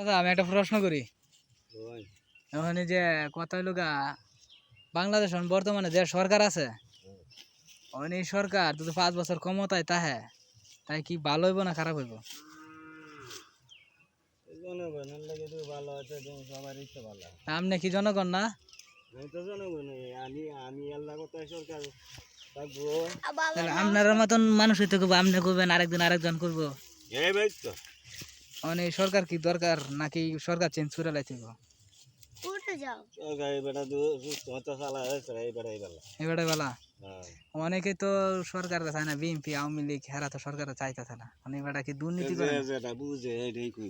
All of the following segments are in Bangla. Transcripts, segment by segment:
দাদা আমি একটা প্রশ্ন করি। এখন যে কথা হইল গা বাংলাদেশ বর্তমানে যে সরকার আছে এখন এই সরকার যদি পাঁচ বছর ক্ষমতায় তাহে তাই কি ভালো হইব না খারাপ হইব? আপনি কি জনগণ না? আমি আমি আমি আল্লাহ কথা সরকার থাকব। তাহলে আপনার মতন মানুষ হইতে করব আপনি করবেন আরেকদিন আরেকজন করব। এই এই সরকার কি দরকার নাকি সরকার চেঞ্জ করে লাইতে এই এই এই হ্যাঁ। অনেকে তো সরকার চায় না বিএনপি আওয়ামী লীগ হেরা তো সরকার চাইতেছে না। মানে বেটা কি দুর্নীতি করে? বুঝে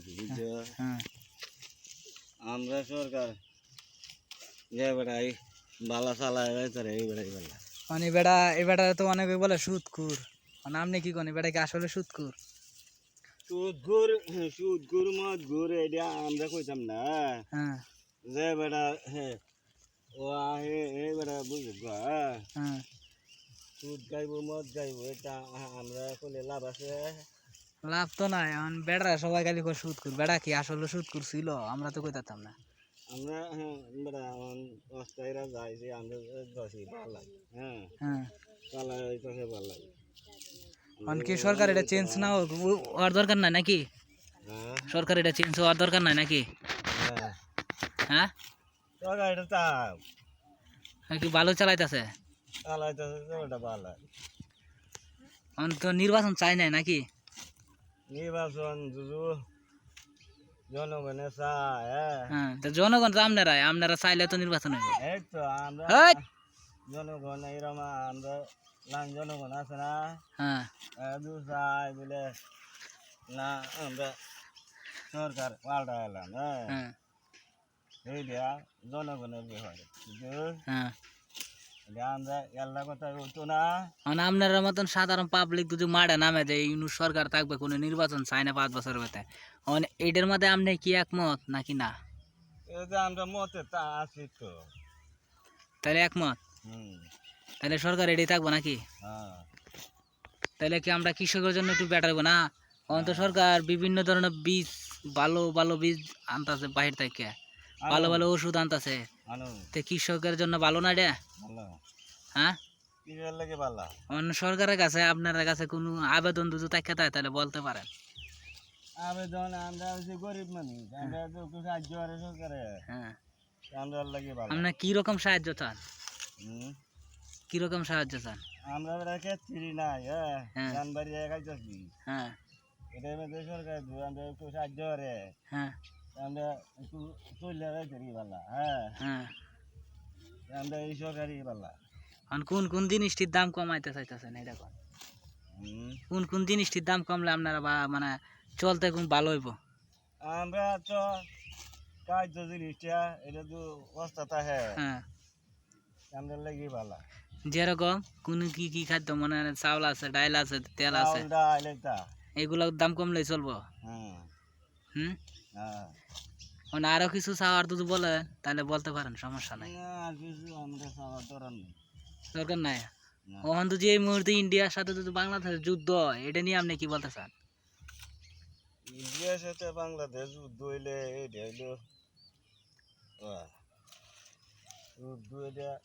বুঝছ? হ্যাঁ আমরা সরকার যে বেটা এই বালা চালা হয়েছে এই বেটা এই বেলা। মানে বেটা এ বেটা তো অনেকে বলে সুদকুর মানে আপনি কি করেন? বেটা কি আসলে সুদকুর সুদ গুর সুদ গুর মদ গুর এটা আমরা কইতাম না হ্যাঁ যে বেটা হ্যাঁ ও আহে এই বেটা বুঝে হ্যাঁ সুদ গাইব মদ গাইব এটা আমরা কইলে লাভ আছে লাভ তো নাই এখন বেড়া সবাই খালি করে সুদ কর বেড়া কি আসলে সুদ করছিল আমরা তো কইতাম না আমরা হ্যাঁ বেটা অস্থায়ীরা যাইছি আমরা ভালো লাগে হ্যাঁ হ্যাঁ ভালো লাগে এখন কি সরকার এটা চেঞ্জ না হওয়ার দরকার নাই নাকি? হ্যাঁ সরকার এটা চেঞ্জ হওয়ার দরকার নাই নাকি? হ্যাঁ? হ্যাঁ সরকার এটা কি ভালো চালাইতেছে? চালাইতেছে তো ওটা ভালো তো নির্বাচন চাই নাই নাকি? নির্বাচন জনগণে চায় হ্যাঁ হ্যাঁ তো জনগণ তো আপনারাই আপনারা চাইলে তো নির্বাচন হইব। এই তো আমরা জনগণ এরম আমরা জনগণ আছে না হ্যাঁ চাই বলে না আমরা সরকার পাল্টা এলাম হ্যাঁ এই দেয়া জনগণের কিন্তু হ্যাঁ আপনার মতন সাধারণ পাবলিক যদি মাঠে নামে যে ইউনু সরকার থাকবে কোনো নির্বাচন চায় না পাঁচ বছর বেতে এইটার মধ্যে আপনি কি একমত নাকি না এই যে আমরা মতে তা আছি তো তাহলে একমত হুম তাহলে সরকার এটাই থাকব নাকি? হ্যাঁ। তাহলে কি আমরা কৃষকের জন্য একটু বেটার না? এখন তো সরকার বিভিন্ন ধরনের বীজ ভালো ভালো বীজ আনতেছে বাহির থেকে। ভালো। ভালো ওষুধ আনতেছে। আনো তো কৃষকের জন্য ভালো না এটা হ্যাঁ? অন্য সরকারের কাছে আপনার কাছে কোনো আবেদন যদি থাকে তাই তাহলে বলতে পারেন। আবেদন আমরা হচ্ছে গরিব মানুষ। আমরা তো সাহায্য করে সরকারে। হ্যাঁ। আমরা লাগে ভালো। আপনার কি রকম সাহায্য চান? হুম কি রকম সাহায্য চান? আমরা নাই হ্যাঁ। হ্যাঁ। ধান বাড়ি খাইতেছি হ্যাঁ। মধ্যে সরকার আমরা একটু সাহায্য করে। হ্যাঁ। আমরা একটু চলে ভালো হ্যাঁ। হ্যাঁ। আমরা এই সরকারি ভালো এখন কোন কোন জিনিসটির দাম কমাইতে চাইতেছেন এটা কোন কোন কোন জিনিসটির দাম কমলে আপনারা বা মানে চলতে কোন ভালো হইব? আমরা তো কাজ জিনিসটা এটা তো অবস্থা হ্যাঁ হ্যাঁ। আমরা লাগি ভালো যেরকম কোন কি কি খাদ্য মনে হয় চাউল আছে ডাইল আছে তেল আছে এগুলোর দাম কমলেই চলবো। হুম। হ্যাঁ। মানে আরও কিছু চাওয়ার যদি বলে তাহলে বলতে পারেন সমস্যা নাই। দরকার নাই। ওখান তো যে এই মুহূর্তে ইন্ডিয়ার সাথে যদি বাংলাদেশের যুদ্ধ হয়, এটা নিয়ে আপনি কি বলতে চান? ইন্ডিয়ার সাথে বাংলাদেশ যুদ্ধ হইলে যুদ্ধ না নদীর কুলাই তার একটা যুদ্ধ করব হ্যাঁ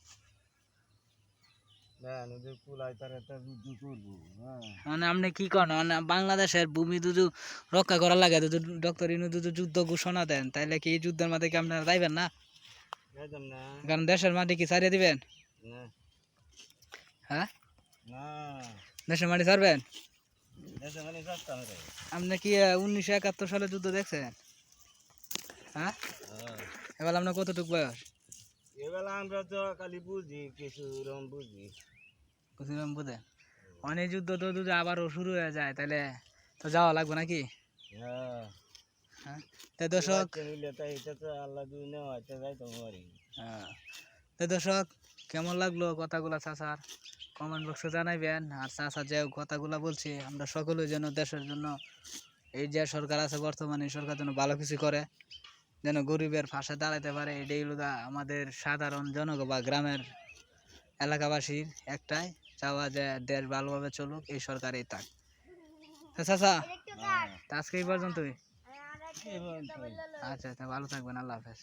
মানে আপনি কি করেন মানে বাংলাদেশের ভূমি যদি রক্ষা করা লাগে যদি ডক্টর ইনু যদি যুদ্ধ ঘোষণা দেন তাহলে কি এই যুদ্ধের মাঝে কি আপনারা যাইবেন না? কারণ দেশের মাটি কি ছাড়িয়ে দিবেন? হ্যাঁ? দেশের মাটি ছাড়বেন? আপনি কি উনিশশো একাত্তর সালে যুদ্ধ দেখছেন? হ্যাঁ? হ্যাঁ। এবার আপনার কতটুকু বয়স? আমরা তো খালি বুঝি বুঝি। অনেক যুদ্ধ তো যদি আবারও শুরু হয়ে যায় তাহলে তো যাওয়া লাগবে নাকি? হ্যাঁ। হ্যাঁ? তাই দর্শক এটা তো আল্লাহ দুই নেওয়া এটা যাইতাম হ্যাঁ। তাই দর্শক কেমন লাগল কথাগুলো চাচার? কমেন্ট বক্সে জানাইবেন। আর চাচা যে কথাগুলো বলছি আমরা সকলে যেন দেশের জন্য এই যে সরকার আছে বর্তমানে সরকার যেন ভালো কিছু করে। যেন গরিবের পাশে দাঁড়াতে পারে, এটাই হলো আমাদের সাধারণ জনগণ বা গ্রামের এলাকাবাসীর একটাই চাওয়া যে দেশ ভালোভাবে চলুক, এই সরকারই থাক। চাচা আজকে এই পর্যন্তই। আচ্ছা আচ্ছা ভালো থাকবেন, আল্লাহ হাফেজ।